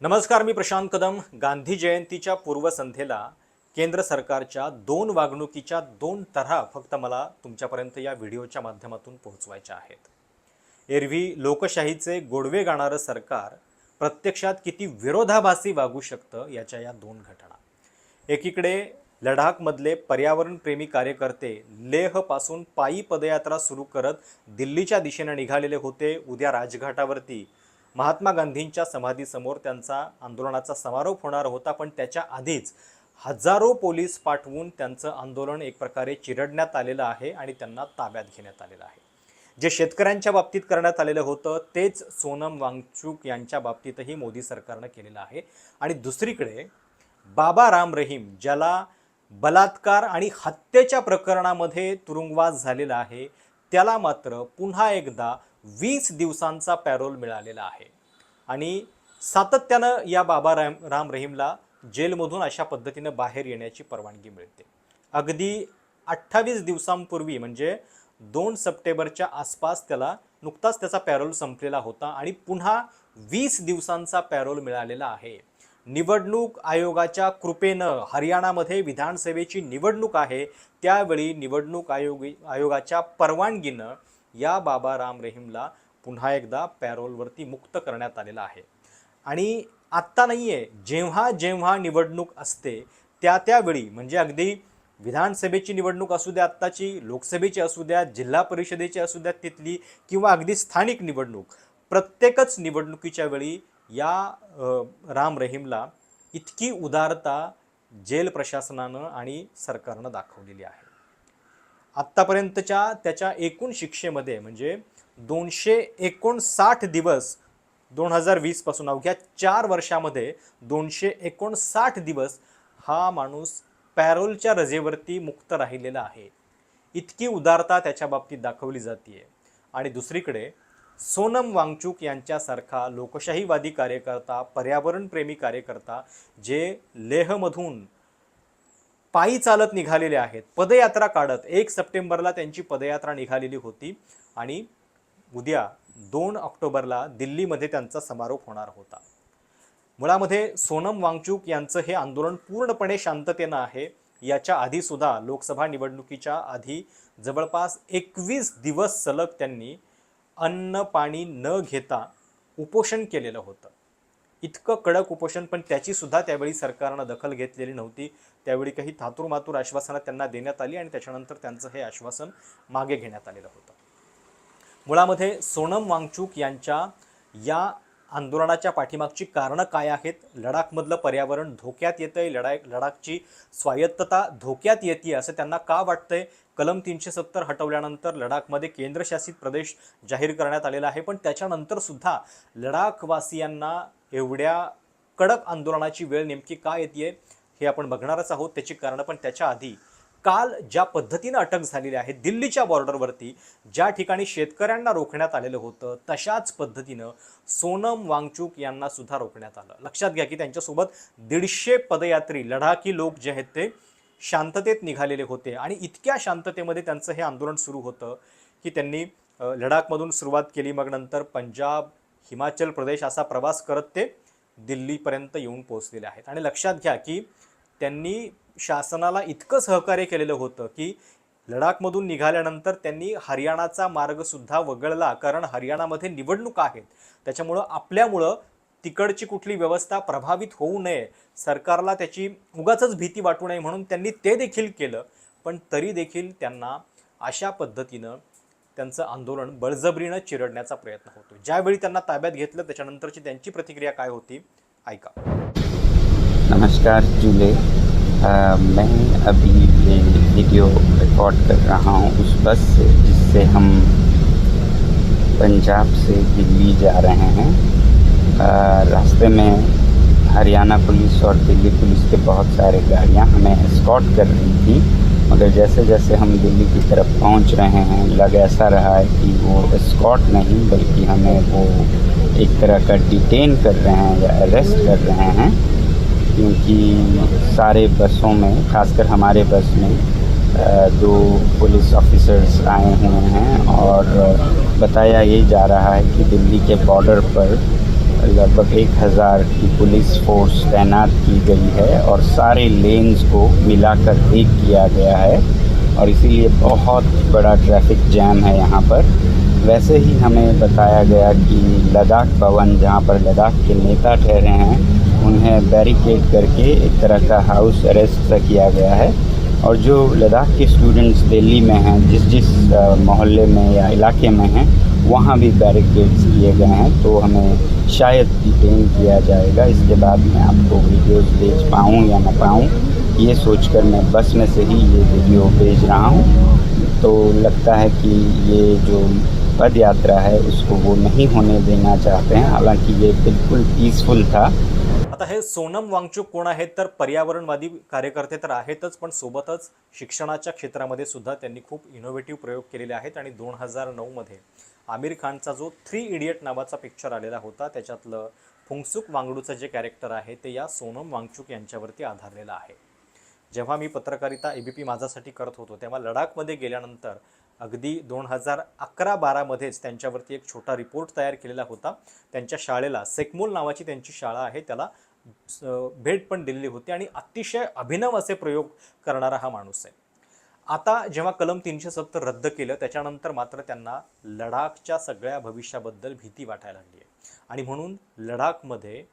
नमस्कार मी प्रशांत कदम. गांधी जयंतीच्या पूर्वसंध्येला केंद्र सरकारच्या दोन वागणुकीच्या दोन तऱ्हा फक्त मला तुमच्यापर्यंत या व्हिडिओच्या माध्यमातून पोहोचवायच्या आहेत. एरवी लोकशाहीचे गोडवे गाणारं सरकार प्रत्यक्षात किती विरोधाभासी वागू शकतं याच्या या दोन घटना. एकीकडे लडाखमधले पर्यावरणप्रेमी कार्यकर्ते लेहपासून पायी पदयात्रा सुरू करत दिल्लीच्या दिशेने निघालेले होते. उद्या राजघाटावरती महात्मा गांधींच्या समाधीसमोर त्यांचा आंदोलनाचा समारोप होणार होता पण त्याच्या आधीच हजारो पोलीस पाठवून त्यांचं आंदोलन एक प्रकारे चिरडण्यात आलेलं आहे आणि त्यांना ताब्यात घेण्यात आलेलं आहे. जे शेतकऱ्यांच्या बाबतीत करण्यात आलेलं होतं तेच सोनम वांगचूक यांच्या बाबतीतही मोदी सरकारनं केलेलं आहे. आणि दुसरीकडे बाबा राम रहीम ज्याला बलात्कार आणि हत्येच्या प्रकरणामध्ये तुरुंगवास झालेला आहे त्याला मात्र पुन्हा एकदा वीस दिवसांचा पॅरोल मिळालेला आहे. आणि सातत्यानं या बाबा राम राम रहीमला जेलमधून अशा पद्धतीनं बाहेर येण्याची परवानगी मिळते. अगदी अठ्ठावीस दिवसांपूर्वी म्हणजे दोन सप्टेंबरच्या आसपास त्याला नुकताच त्याचा पॅरोल संपलेला होता आणि पुन्हा वीस दिवसांचा पॅरोल मिळालेला आहे. निवडणूक आयोगाच्या कृपेनं हरियाणामध्ये विधानसभेची निवडणूक आहे त्यावेळी निवडणूक आयोग आयोगाच्या परवानगीनं या बाबा राम रहीमला पुन्हा एकदा पॅरोलवरती मुक्त करण्यात आलेला आहे. आणि आत्ता नाही आहे जेव्हा जेव्हा निवडणूक असते त्या त्यावेळी म्हणजे अगदी विधानसभेची निवडणूक असू द्या आत्ताची लोकसभेची असू द्या जिल्हा परिषदेची असू द्या तिथली किंवा अगदी स्थानिक निवडणूक प्रत्येकच निवडणुकीच्या वेळी या राम रहीमला इतकी उदारता जेल प्रशासनानं आणि सरकारनं दाखवलेली आहे. आत्तापर्यंतच्या त्याच्या एकूण शिक्षेमध्ये म्हणजे दोनशे एकोणसाठ दिवस दोन हजार वीसपासून अवघ्या चार वर्षामध्ये दोनशे एकोणसाठ दिवस हा माणूस पॅरोलच्या रजेवरती मुक्त राहिलेला आहे. इतकी उदारता त्याच्या बाबतीत दाखवली जाते आणि दुसरीकडे सोनम वांगचूक यांच्यासारखा लोकशाहीवादी कार्यकर्ता पर्यावरणप्रेमी कार्यकर्ता जे लेहमधून पायी चालत निघालेले आहेत. पदयात्रा काढत. एक सप्टेंबरला त्यांची पदयात्रा निघालेली होती आणि उद्या दोन ऑक्टोबरला दिल्लीमध्ये त्यांचा समारोप होणार होता. मुळामध्ये सोनम वांगचूक यांचं हे आंदोलन पूर्णपणे शांततेनं आहे. याच्या आधीसुद्धा लोकसभा निवडणुकीच्या आधी जवळपास एकवीस दिवस सलग त्यांनी अन्न पाणी न घेता उपोषण केलेलं होतं. इतकं कडक उपोषण पण त्याची सुद्धा त्यावेळी सरकारनं दखल घेतलेली नव्हती. त्यावेळी काही थातूर आश्वासनं त्यांना देण्यात आली आणि त्याच्यानंतर त्यांचं हे आश्वासन मागे घेण्यात आलेलं होतं. मुळामध्ये सोनम वांगचूक यांच्या या आंदोलनाच्या पाठीमागची कारणं काय आहेत? लडाखमधलं पर्यावरण धोक्यात येतं आहे लडाख लडाखची स्वायत्तता धोक्यात येते असं त्यांना का वाटतंय? कलम तीनशे सत्तर हटवल्यानंतर लडाखमध्ये केंद्रशासित प्रदेश जाहीर करण्यात आलेला आहे. पण त्याच्यानंतर सुद्धा लडाखवासियांना एवढ्या कडक आंदोलनाची वेळ नेमकी का येते हे आपण बघणारच आहोत. त्याची कारणं पण त्याच्या आधी काल ज्या पद्धतीनं अटक झालेली आहे दिल्लीच्या बॉर्डरवरती ज्या ठिकाणी शेतकऱ्यांना रोखण्यात आलेलं होतं तशाच पद्धतीनं सोनम वांगचूक यांना सुद्धा रोखण्यात आलं. लक्षात घ्या की त्यांच्यासोबत दीडशे पदयात्री लडाखी लोक जे आहेत ते शांततेत निघालेले होते आणि इतक्या शांततेमध्ये त्यांचं हे आंदोलन सुरू होतं की त्यांनी लडाखमधून सुरुवात केली मग नंतर पंजाब हिमाचल प्रदेश असा प्रवास करत ते दिल्लीपर्यंत येऊन पोहोचलेले आहेत. आणि लक्षात घ्या की त्यांनी शासनाला इतकं सहकार्य केलेलं होतं की लडाखमधून निघाल्यानंतर त्यांनी हरियाणाचा मार्गसुद्धा वगळला कारण हरियाणामध्ये निवडणुका आहेत. त्याच्यामुळं आपल्यामुळं तिकडची कुठली व्यवस्था प्रभावित होऊ नये. सरकारला त्याची उगाच भीती वाटू नये म्हणून त्यांनी ते देखील केलं. पण तरी देखील त्यांना अशा पद्धतीनं त्यांचं आंदोलन बळजबरीनं चिरडण्याचा प्रयत्न होतो. ज्यावेळी त्यांना ताब्यात घेतलं त्याच्यानंतरची त्यांची प्रतिक्रिया काय होती ऐका. नमस्कार जुले. अ, मैं अभी वीडियो रिकॉर्ड कर रहा हूँ उस बस से जिससे हम पंजाब से दिल्ली जा रहे हैं। अ, रास्ते में हरियाणा पुलिस और दिल्ली पुलिस के बहुत सारे गाड़ियाँ हमें एस्कॉर्ट कर रही थी मगर जैसे जैसे हम दिल्ली की तरफ़ पहुँच रहे हैं लग ऐसा रहा है कि वो स्कॉट नहीं बल्कि हमें वो एक तरह का डिटेन कर रहे हैं या अरेस्ट कर रहे हैं। क्योंकि सारे बसों में, खासकर हमारे बस में दो पुलिस ऑफिसर्स आए हुए हैं और बताया ये जा रहा है कि दिल्ली के बॉर्डर पर लगभग एक हज़ार की पुलिस फोर्स तैनात की गई है और सारे लेन्स को मिलाकर एक किया गया है और इसीलिए बहुत बड़ा ट्रैफ़िक जैम है यहाँ पर। वैसे ही हमें बताया गया कि लद्दाख भवन, जहाँ पर लद्दाख के नेता ठहरे हैं उन्हें बैरिकेड करके एक तरह का हाउस अरेस्ट सा किया गया है। और जो लद्दाख के स्टूडेंट्स दिल्ली में हैं, जिस जिस मोहल्ले में या इलाके में हैं, वहाँ भी बैरिकेड्स किए गए हैं। तो हमें शायद डिटेन किया जाएगा। इसके बाद मैं आपको वीडियोस भेज पाऊँ या ना पाऊँ, ये सोचकर मैं बस में से ही ये वीडियो भेज रहा हूँ। तो लगता है कि ये जो पद यात्रा है, उसको वो नहीं होने देना चाहते हैं। हालाँकि ये बिल्कुल पीसफुल था। आता हे सोनम वांगचूक कोण आहेत? तर पर्यावरणवादी कार्यकर्ते तर आहेतच पण सोबतच शिक्षणाच्या क्षेत्रामध्ये सुद्धा त्यांनी खूप इनोव्हेटिव्ह प्रयोग केलेले आहेत. आणि दोन हजार नऊमध्ये आमिर खानचा जो थ्री इडियट नावाचा पिक्चर आलेला होता त्याच्यातलं फुंगसुक वांगडूचं जे कॅरेक्टर आहे ते या सोनम वांगचूक यांच्यावरती आधारलेलं आहे. जेव्हा मी पत्रकारिता ए बी पी माझासाठी करत होतो तेव्हा लडाखमध्ये गेल्यानंतर अगदी दोन हजार अकरा बारामध्येच त्यांच्यावरती एक छोटा रिपोर्ट तयार केलेला होता. त्यांच्या शाळेला सेकमोल नावाची त्यांची शाळा आहे. त्याला भेट पण दिलेली होती आणि अतिशय अभिनव असे प्रयोग करणारा हा माणूस आहे. आता जेव्हा कलम तीनशे सत्तर रद्द केलं त्याच्यानंतर मात्र त्यांना लडाखच्या सगळ्या भविष्याबद्दल भीती वाटायला लागली आहे. आणि म्हणून लडाखमध्ये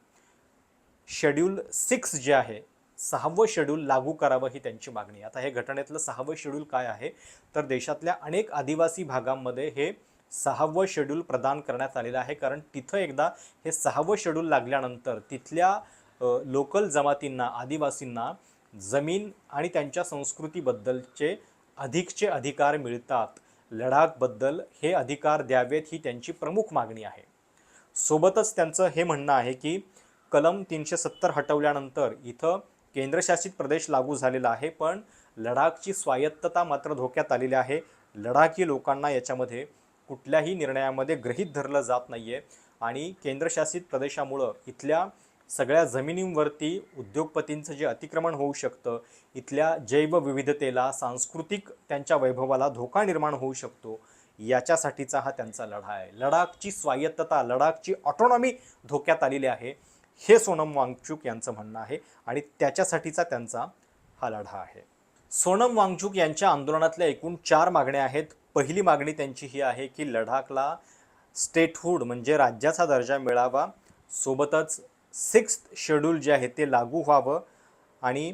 शेड्यूल सिक्स जे आहे सहावं शेड्यूल लागू करावं ही त्यांची मागणी आता हे घटनेतलं सहावं शेड्यूल काय आहे? तर देशातल्या अनेक आदिवासी भागांमध्ये हे सहावं शेड्यूल प्रदान करण्यात आलेलं आहे. कारण तिथं एकदा हे सहावं शेड्यूल लागल्यानंतर तिथल्या लोकल जमातींना आदिवासींना जमीन आणि त्यांच्या संस्कृतीबद्दलचे अधिकचे अधिकार मिळतात. लडाखबद्दल हे अधिकार द्यावेत ही त्यांची प्रमुख मागणी आहे. सोबतच त्यांचं हे म्हणणं आहे की कलम तीनशे सत्तर हटवल्यानंतर इथं केंद्रशासित प्रदेश लागू झालेला आहे पण लडाखची स्वायत्तता मात्र धोक्यात आलेली आहे. लडाखी लोकांना याच्यामध्ये कुठल्याही निर्णयामध्ये ग्रहीत धरलं जात नाही आहे आणि केंद्रशासित प्रदेशामुळं इथल्या सगळ्या जमिनींवरती उद्योगपतींचं जे अतिक्रमण होऊ शकतं इथल्या जैवविविधतेला सांस्कृतिक त्यांच्या वैभवाला धोका निर्माण होऊ शकतो याच्यासाठीचा हा त्यांचा लढा आहे. लडाखची स्वायत्तता लडाखची ऑटोनॉमी धोक्यात आलेली आहे. हे सोनम वांगचूक यांचं म्हणणं आहे आणि त्याच्यासाठीचा त्यांचा हा लढा आहे. सोनम वांगचूक यांच्या आंदोलनातल्या एकूण चार मागण्या आहेत. पहिली मागणी त्यांची ही आहे की लडाखला स्टेटहूड म्हणजे राज्याचा दर्जा मिळावा. सोबतच सिक्स्थ शेड्यूल जे आहे ते लागू व्हावं आणि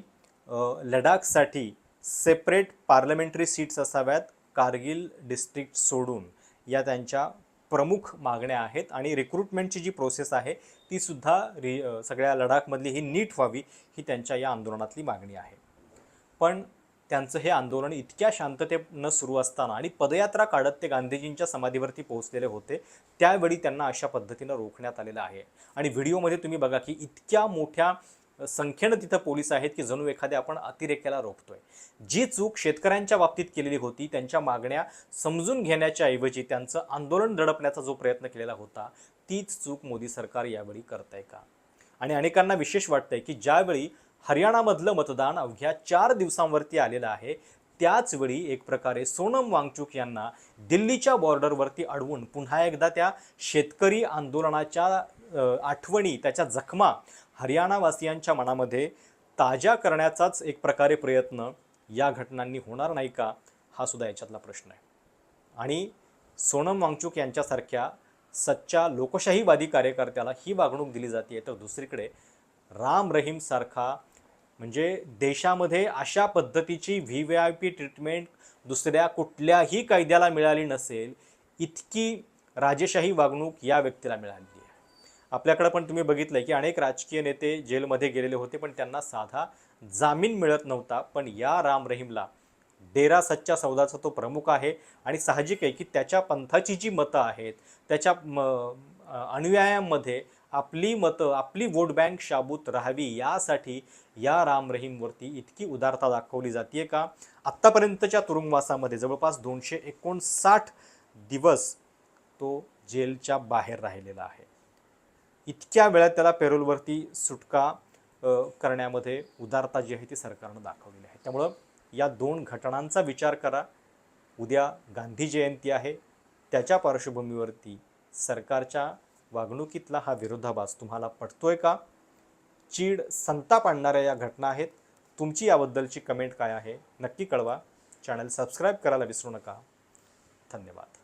लडाखसाठी सेपरेट पार्लमेंटरी सीट्स असाव्यात कारगिल डिस्ट्रिक्ट सोडून या त्यांच्या प्रमुख मागण्या आहेत आणि रिक्रुटमेंटची जी प्रोसेस आहे ती सुद्धा रि सगळ्या लडाखमधली ही नीट व्हावी ही त्यांच्या या आंदोलनातली मागणी आहे. पण त्यांचं हे आंदोलन इतक्या शांततेनं सुरू असताना आणि पदयात्रा काढत ते गांधीजींच्या समाधीवरती पोहोचलेले होते त्यावेळी त्यांना अशा पद्धतीनं रोखण्यात आलेलं आहे. आणि व्हिडिओमध्ये तुम्ही बघा की इतक्या मोठ्या संख्येनं तिथं पोलीस आहेत की जणू एखाद्या आपण अतिरेक्याला रोखतोय. जी चूक शेतकऱ्यांच्या बाबतीत केलेली होती त्यांच्या मागण्या समजून घेण्याच्या ऐवजी त्यांचं आंदोलन दडपण्याचा जो प्रयत्न केलेला होता तीच चूक मोदी सरकार यावेळी करत आहे का? आणि अनेकांना विशेष वाटतंय की ज्यावेळी हरियाणामधलं मतदान अवघ्या चार दिवसांवरती आलेलं आहे त्याचवेळी एक प्रकारे सोनम वांगचूक यांना दिल्लीच्या बॉर्डरवरती अडवून पुन्हा एकदा त्या शेतकरी आंदोलनाच्या आठवणी त्याच्या जखमा हरियाणावासियांच्या मनामध्ये ताज्या करण्याचाच एक प्रकारे प्रयत्न या घटनांनी होणार नाही का हा सुद्धा याच्यातला प्रश्न आहे. आणि सोनम वांगचूक यांच्यासारख्या सच्च्या लोकशाहीवादी कार्यकर्त्याला ही वागणूक दिली जाते तर दुसरीकडे राम रहीमसारखा म्हणजे देशामध्ये अशा पद्धतीची V V I P treatment दुसऱ्या कुठल्याही कायद्याला मिळाली नसेल इतकी राजेशाही वागणूक या व्यक्तीला मिळाली आपल्याकडे पण तुम्ही बघितलंय की अनेक राजकीय नेते जेलमध्ये गेलेले होते पण त्यांना साधा जामीन मिळत नव्हता. पण या राम रहीमला डेरा सच्चा सौदाचा तो प्रमुख आहे आणि साहजिक आहे की त्याच्या पंथाची जी मतं आहेत त्याच्या म अनुयायांमध्ये आपली मतं आपली वोट बँक शाबूत राहावी यासाठी या राम रहीमवरती इतकी उदारता दाखवली जाते का? आत्तापर्यंतच्या तुरुंगवासामध्ये जवळपास दोनशे एकोणसाठ दिवस तो जेलच्या बाहेर राहिलेला आहे. इतक्या वेळात त्याला पेरोलवरती सुटका करण्यामध्ये उदारता जी आहे ती सरकारनं दाखवलेली आहे. त्यामुळं या दोन घटनांचा विचार करा. उद्या गांधी जयंती आहे. त्याच्या पार्श्वभूमीवरती सरकारच्या वागणुकीतला हा विरोधाभास तुम्हाला पटतोय का? चीड संताप आणणाऱ्या या घटना आहेत. तुमची याबद्दलची कमेंट काय आहे नक्की कळवा. चॅनल सबस्क्राईब करायला विसरू नका. धन्यवाद.